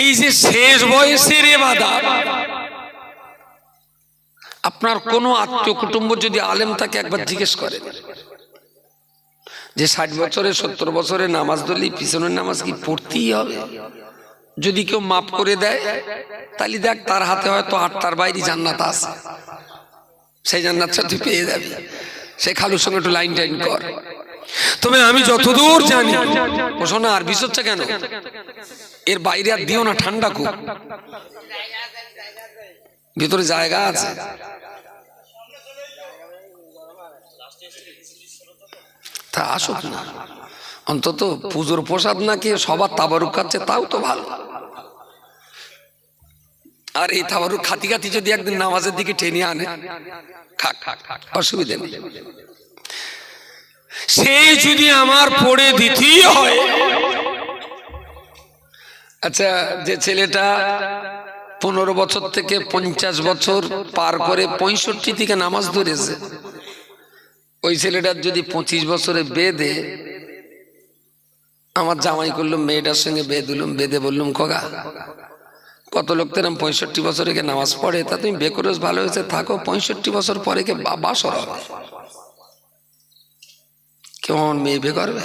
এই যে শেষ বয়সের এবাদা আপনার কোনো আত্মীয় কুটুম্ব যদি আলেম তাকে একবার জিজ্ঞেস করে, যে ষাট বছরে, সত্তর বছরে নামাজ ধরলে পিছনের নামাজ কি পড়তেই হবে? যদি কেউ মাফ করে দেয়, তাহলে দেখ তার হাতে হয়তো আটটার বাইরে জান্নাত আছে। সেই জান্নাতটা তুই পেয়ে যাবি। সে খালুর সঙ্গে একটু লাইন টাইন কর। তবে আমি যতদূর জানি ও শোনা আর বিষ হচ্ছে কেন? এর বাইরে আর দিও না ঠান্ডা খুব। ভিতরে জায়গা আছে। তা আসুক না। অন্তত পুজোর প্রসাদ না খেয়ে সবার তাবারুক খাচ্ছে তাও তো ভালো। আর এই তাবারুক খাতি খাতি যদি একদিন নামাজের দিকে টেনে আনে খাক। অসুবিধা নেই। সেই যদি আমার পড়ে দিতেই আচ্ছা যে ছেলেটা পনেরো বছর থেকে পঞ্চাশ বছর পার করে পঁয়ষট্টি থেকে নামাজ ধরেছে, ওই ছেলেটার যদি পঁচিশ বছরে বেদে, আমার জামাই করলাম মেয়েটার সঙ্গে বেদ দিলাম, বেদে বললাম, খোকা, কত লোক তেরাম পঁয়ষট্টি বছরে নামাজ পড়ে, তা তুমি বেকরস ভালো হয়েছে, থাকো, পঁয়ষট্টি বছর পরে কে বা- বাসর হবে। আমার মেয়ে বে করবে?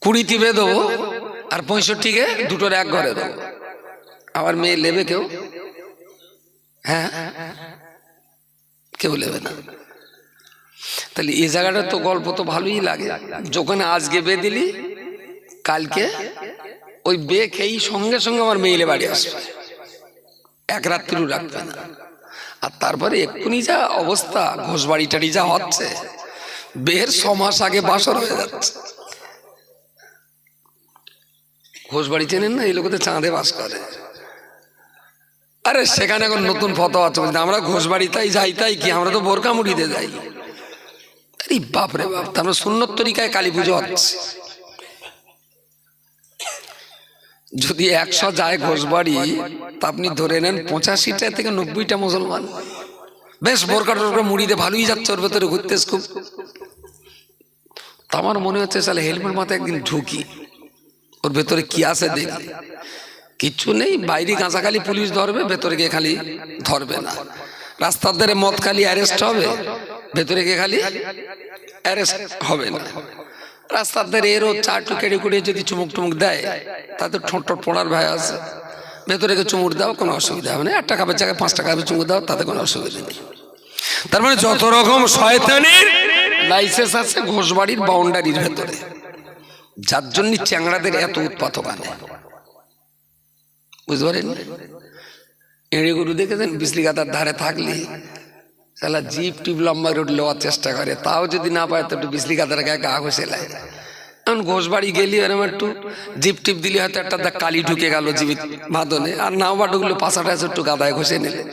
কুড়িটি বে দেবো আর পঁয়ষট্টিকে দুটোর এক ঘরে দেবো। আমার মেয়ে নেবে কেউ? হ্যাঁ? কেউ নেবে না। তাহলে এই জায়গাটা তো গল্প তো ভালোই লাগে। যখন আজকে বে দিলি, কালকে ওই বে খেয়েই সঙ্গে সঙ্গে আমার মেয়েলে বাড়ি আসবে। এক রাত্রিও রাখবে না। আর তারপরে এক্ষুনি যা অবস্থা ঘোষ বাড়ি টাড়ি যা হচ্ছে বের ছ মাস আগে বাসর হয়ে যাচ্ছে। ঘোষ বাড়ি চেনেন না? এই লোকতে চাঁদে বাস করে। আরে, সেখানে এখন নতুন ফতোয়া চলছে আমরা ঘোষ বাড়ি তাই যাই, তাই কি? আমরা তো বোরকা মুড়িতে যাই। আরে বাপরে বাপ, তা আমরা সুন্নত তরিকায় কালী পুজো হচ্ছে। যদি একশো যায় ঘোষবাড়ি, তা আপনি ধরে নেন পঁচাশিটা থেকে নব্বইটা মুসলমান। বেশ বোরকা টোরকা মুড়িতে ভালোই যাচ্ছে ওর ভেতরে ঘুরতে খুব। তা আমার মনে হচ্ছে তাহলে হেলমেট মাথায় একদিন ঢুকি। ওর ভেতরে কি আছে দেখি। কিচ্ছু নেই, বাইরে কাঁচাখালি পুলিশ ধরবে, ভেতরে গিয়ে খালি ধরবে না। রাস্তার ধারে মদ খালি অ্যারেস্ট হবে, ভেতরে গিয়ে খালি অ্যারেস্ট হবে না। রাস্তার ধারে এরও চার টু কেড়ে কুড়িয়ে যদি চুমুক টুমুক দেয়, তাতে ঠোঁট টোট পড়ার ভয় আছে। ভেতরে চুমুক দাও, কোনো অসুবিধা হবে না। এক টাকা জায়গায় পাঁচ টাকা চুমুক দাও, তাতে কোনো অসুবিধা নেই। তার মানে যত রকম শয়তানির লাইসেন্স আছে ঘোষবাড়ির বাউন্ডারির ভেতরে, যার জন্য চ্যাংড়াদের এত উৎপাত ওখানে বুঝতে পারেন? এড়ে গরু দেখেছেন? বিজলিগাতার ধারে থাকলে সালা জিপ টিপ লম্বা রোড নেওয়ার চেষ্টা করে, তাও যদি না পায় তো একটু বিজলিগাতার গায়ে গা ঘষে লাগে এখন ঘোষবাড়ি গেলি এরম একটু জিপ টিপ দিলি, হয়তো একটা দেখ কালি ঢুকে গেল জীবিত বাঁধনে। আর নাও বা ঢুকলো পাশাটা একটু গাদায় ঘষে নিলে।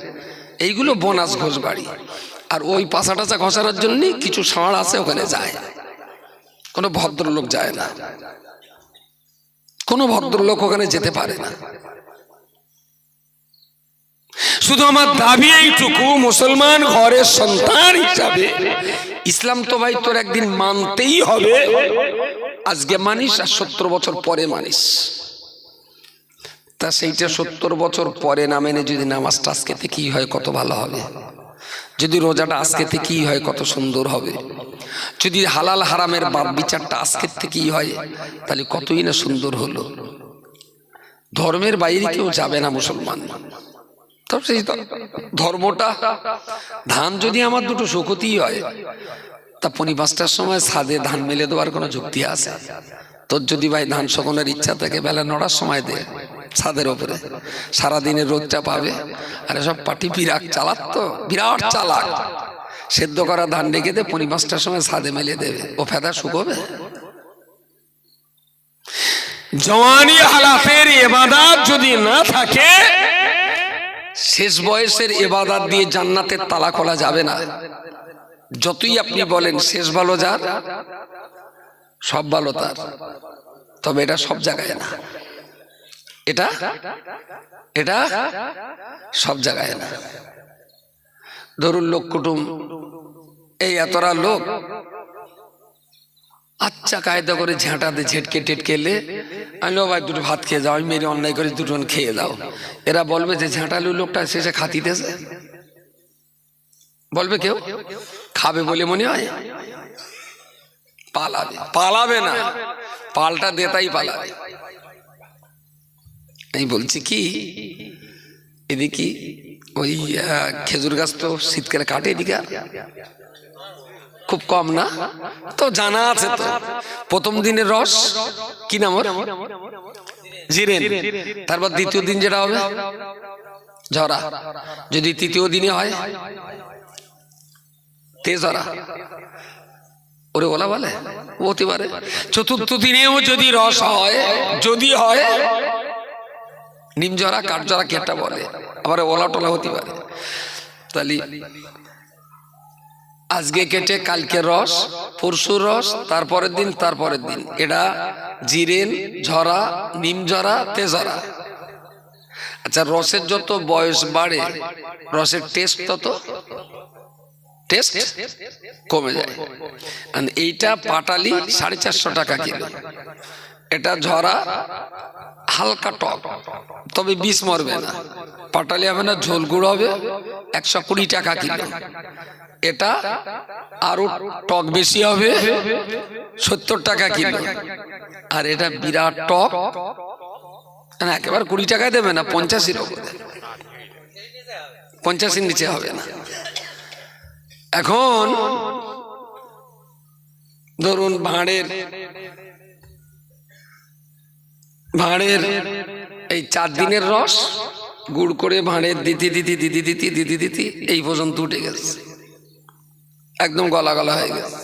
এইগুলো বোনাস ঘোষবাড়ি। আর ওই পাশা টাচা ঘষানোর জন্যই কিছু ষাঁড় আছে, ওখানে যায়। কোনো ভদ্রলোক যায় না। কোনো ভদ্রলোক ওখানে যেতে পারে না। শুধু আমার দাবি এইটুকু, মুসলমান ঘরের সন্তান হিসাবে। ইসলাম তো ভাই তোর একদিন মানতেই হবে। আজকে মানিস আর সত্তর বছর পরে মানিস। তা সেইটা সত্তর বছর পরে না মেনে যদি নামাজটা আজকে থেকেই হয়, কত ভালো হবে। যদি রোজাটা আজকে থেকেই হয়, কত সুন্দর হবে। যদি হালাল হারামের বাদ বিচারটা আজকের থেকেই হয়, তাহলে কতই না সুন্দর হলো। ধর্মের বাইরে কেউ যাবে না মুসলমান। ধর্মটা, ধান যদি আমার দুটো শোকতেই হয়, তা পনি পাঁচটার সময় ছাদে ধান মেলে দেওয়ার কোনো যুক্তি আছে? তোর যদি ভাই ধান শোকনের ইচ্ছা থাকে, বেলা নড়ার সময় দে, ছাদের ওপরে। সারাদিনের রোদটা পাবে। আর সব পাটি বিরাট চালাক তো, বিরাট চালাক। সেদ্ধ করা ধান রেখে দে, পনি পাঁচটার সময় ছাদে মেলে দেবে। ও ফেদা শুকোবে? জওয়ানি হালাতের এবাদাত যদি না থাকে শেষ বয়সের এবাদাত দিয়ে জান্নাতের তালা খোলা যাবে না। যতই আপনি বলেন, শেষ ভালো যার, সব ভালো তার। তবে এটা সব জায়গায় না। এটা এটা সব জায়গায় না। ধরুন লোক কুটুম, এই এতরা লোক আচ্ছা কায়দা করে ঝাঁটাতে ঝেটকে টেটকেলে আমি লো ভাই দুটো ভাত খেয়ে যাও, আমি মেরে অন্যায় করে দুটো খেয়ে দাও এরা বলবে যে ঝাঁটালু লোকটা শেষে খাতিতেছে। বলবে কেউ? খাবে বলে মনে হয়? পালাবে। পালাবে না। পালটা দেতাই পালাবে। আমি বলছি কি? এদিকে ওই খেজুর গাছ তো শীতকালে কাটে এদিকে? খুব কম না। তো জানা আছে তো। প্রথম দিনের রস। কি নাম? জিরেন। তারপর দ্বিতীয় দিন যেটা হবে? ঝরা। যদি তৃতীয় দিনে হয়? তেজরা। ওরে ওলা বলে? হতে পারে। চতুর্থ দিনেও যদি রস হয়, যদি হয় নিমজরা কাঠজরা কেটা বলে। আবার ওলা টোলা হতে পারে। তাহলে আজকে কেটে কালকে রস পরশুর রস, তারপরের দিন তারপরের দিন। এটা জিরেন ঝরা নিমঝরা তেজরা আচ্ছা রসের যত বয়স বাড়ে, রসের টেস্ট তত টেস্ট কমে যায়। এইটা পাটালি সাড়ে চারশো টাকা কিলো এটা ঝরা, হালকা টক। তবে বিষ মরবে না। পাটালি হবে না, ঝোল গুঁড়ো হবে, একশো কুড়ি টাকা কিলো এটা আরও টক বেশি হবে। সত্তর টাকা কিলো। আর এটা বিরাট টক। একেবারে কুড়ি টাকায় দেবে না পঞ্চাশের ওপরে পঞ্চাশের নিচে হবে না। এখন ধরুন ভাঁড়ের ভাঁড়ের এই চার দিনের রস, গুড় করে ভাঁড়ের দিতি দিতি, দিতে দিতি দিতে, দিতি, এই পর্যন্ত উঠে গেছে। একদম গলা গলা হয়ে গেছে।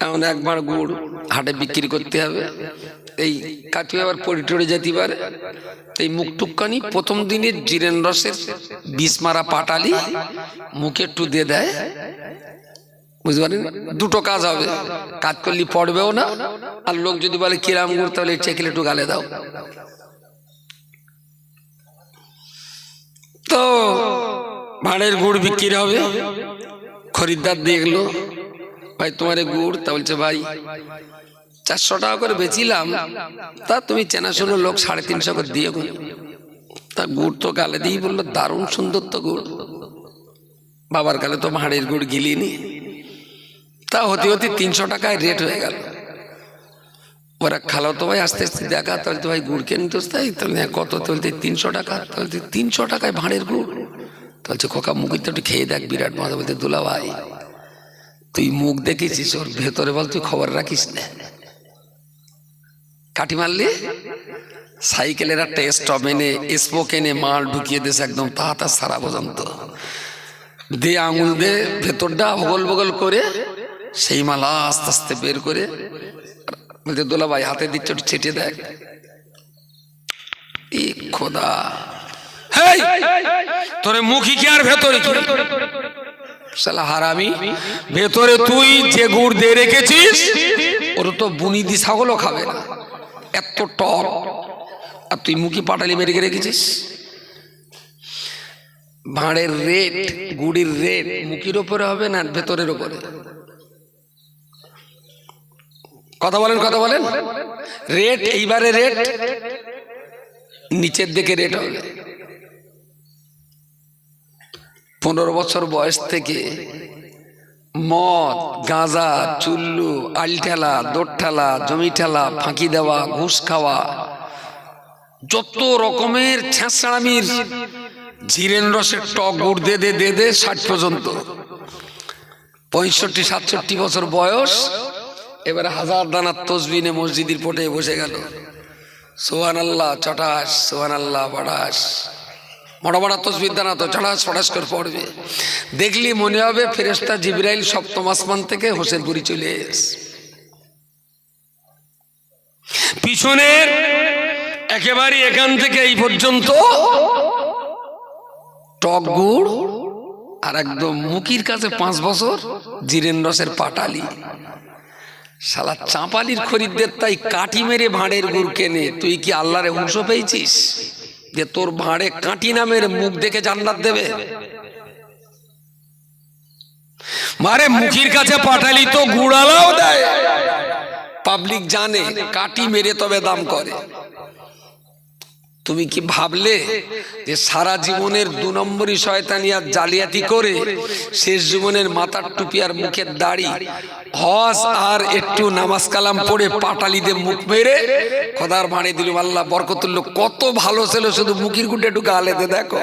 এমন একবার গুড় হাটে বিক্রি করতে হবে। এই কাঠি আবার পড়ে টড়ে যেতে পারে। এই মুখ টুককানি প্রথম দিনের জিরেন রসের বিষ মারা পাটালি মুখে একটু দিয়ে দেয়। বুঝতে পারেন? দুটো কাজ হবে। কাজ করলে পড়বেও না, আর লোক যদি বলে কিরাম গুড়, তাহলে চেকলে একটু গালে দাও। তো, ভাঁড়ের গুড় বিক্রি হবে। খরিদ্দার দেখল ভাই তোমার গুড়? তা বলছে ভাই চারশো টাকা করে বেচিলাম। তা তুমি চেনাশোনো লোক সাড়ে তিনশো করে দিয়ে গুণ তা গুড় তো গালে দিয়ে বলল দারুণ সুন্দর তো গুড়। বাবার গালে তো ভাঁড়ের গুড় গিলিনি। তা হতে হতে তিনশো টাকায় রেট হয়ে গেল। ওরা খালো তো ভাই আস্তে আস্তে দেখা। তাহলে তো ভাই গুড় কেন তো? তাই তাহলে হ্যাঁ, কত? বলতে তিনশো টাকা। তাহলে তিনশো টাকায় ভাঁড়ের গুড়। বলছে খোকা তো একটু খেয়ে দেখ, বিরাট মজা বলতে, দুলা ভাই। তুই মুখ দেখেছিস ওর ভেতরে বল, তুই খবর রাখিস না। কাটি মারলি? সাইকেলের একটা স্টপ এনে স্পোক এনে মাল ঢুকিয়ে দিয়েছে একদম তাহাতা সারা পর্যন্ত। দে আঙুল দে, ভেতরটা বগল বগল করে, সেই মালা আস্তে আস্তে বের করে, বলতে, দোলা ভাই, হাতে দিচ্ছে ছেটে দেখ। খোদা। তোরে মুখি কি আর ভেতরে কি? ভেতরে তুই যে গুড় দিয়ে রেখেছিস, ওর তো বুনি দি ছাগলও খাবে না। এত টক। আর তুই মুখি পাটালি মেরে রেখেছিস? ভাঁড়ের রেট, গুড়ির রেট মুখির ওপরে হবে না ভেতরের ওপরে? কথা বলেন কথা বলেন। রেট, এইবারে রেট, নিচের দিকে রেট হবে। পনেরো বছর বয়স থেকে মদ, গাঁজা, চুল্লু, আলঠেলা, দোরঠেলা জমি ঠেলা ফাঁকি দেওয়া, ঘুষ খাওয়া, যত রকমের ছ্যাঁচড়ামির জিরেন রসের টক গুড় দে দে দে দে, ষাট পর্যন্ত। পঁয়ষট্টি, সাতষট্টি বছর বয়স, এবারে হাজার দানার তসবিনে মসজিদের পটে বসে গেল। সোহান আল্লাহ চটাস সোহান আল্লাহ বাড়াস মোটা তসবির দানা তো চটাস ফটাস করে পড়বে। দেখলি মনে হবে ফেরেস্তা জিব্রাইল সপ্তম আসমান থেকে হোসেনপুরি চলে এস পিছনের একেবারে এখান থেকে এই পর্যন্ত টক গুড় আর একদম মুখির কাছে পাঁচ বছর জিরেন রসের পাটালি। শালা চাঁপালির খরিদ্দের তাই কাঠি মেরে ভাঁড়ের গুড় কেনে, তুই কি আল্লাহরে অংশ পেয়েছিস? যে তোর ভাঁড়ে কাঁটি নামের মুখ দেখে জান্নাত দেবে? মারে মুখির কাছে পাঠালি তো গুড়ালাও দেয়। পাবলিক জানে, কাটি মেরে তবে দাম করে। তুমি কি ভাবলে যে সারা জীবনের দু নম্বরই শয়তানি আর জালিয়াতি করে শেষ জীবনের মাথার টুপি আর মুখের দাড়ি হস আর একটু নামাজ কালাম পড়ে পাটালিতে মুখ মেরে খদার ভাঁড়ে দিল, আল্লাহ বরকতুল্লো কত ভালো ছিল শুধু মুখির গুটে একটু গালেতে দেখো।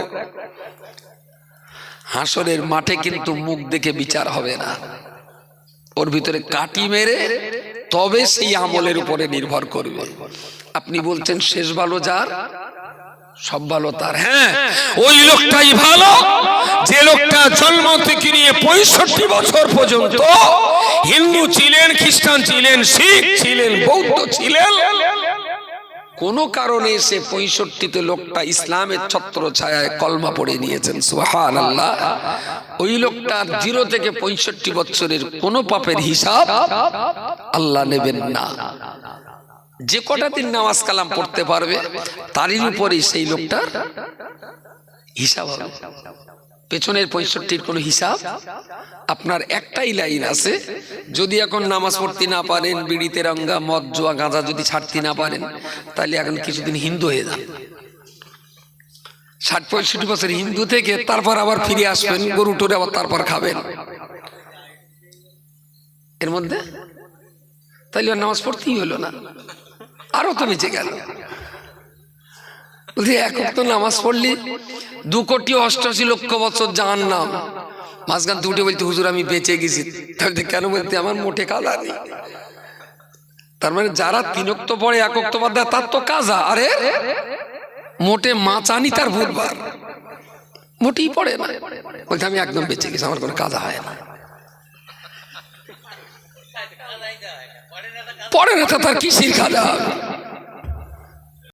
হাসরের মাঠে কিন্তু মুখ দেখে বিচার হবে না। ওর ভিতরে কাটি মেরে তবে সেই আমলের উপরে নির্ভর করবে। আপনি বলছেন, শেষ ভালো যার? সব ভালো তার হ্যাঁ? ওই লোকটাই ভালো। যে লোকটা জন্ম থেকে নিয়ে পঁয়ষট্টি বছর পর্যন্ত হিন্দু ছিলেন খ্রিস্টান ছিলেন শিখ ছিলেন বৌদ্ধ ছিলেন। কোন কারণে সে পঁয়ষট্টিতে লোকটা ইসলামের ছত্র ছায়ায় কলমা পড়ে নিয়েছেন সুহান আল্লাহ ওই লোকটা জিরো থেকে পঁয়ষট্টি বছরের কোন পাপের হিসাব আল্লাহ নেবেন না। যে কটা দিন নামাজ কালাম পড়তে পারবে, তারই উপরেই সেই লোকটার হিসাব হবে। পেছনের পঁয়ষট্টির কোনো হিসাব আপনার একটাই লাইন আছে, যদি এখন নামাজ পড়তে না পারেন, বিড়িতে রঙ্গা, মদ, জোয়া, গাঁজা যদি ছাড়তে না পারেন, তাহলে এখন কিছুদিন হিন্দু হয়ে যান। ষাট, পঁয়ষট্টি বছর হিন্দু থেকে তারপর আবার ফিরে আসবেন, গরু টুরে আবার তারপর খাবেন। এর মধ্যে? তাহলে নামাজ পড়তেই হলো না। আরও তো বেঁচে গেল। বলছি তো নামাজ পড়লি, দু কোটি অষ্টাশি লক্ষ বছর জাহান নাম মাঝখান উঠে বলতে, হুজুর, আমি বেঁচে গেছি। তাহলে কেন বলতে, আমার মোটে কালা নেই। তার মানে যারা তিনক্ত পড়ে একক্ত বাদ দেয়, তার তো কাজা। আরে, মোটে মাচানি তার ভুলবার মোটেই পড়ে না। বলতে, আমি একদম বেঁচে গেছি, আমার কোনো কাজা হয় না। পড়ে না তো তার কিসির কাজা হবে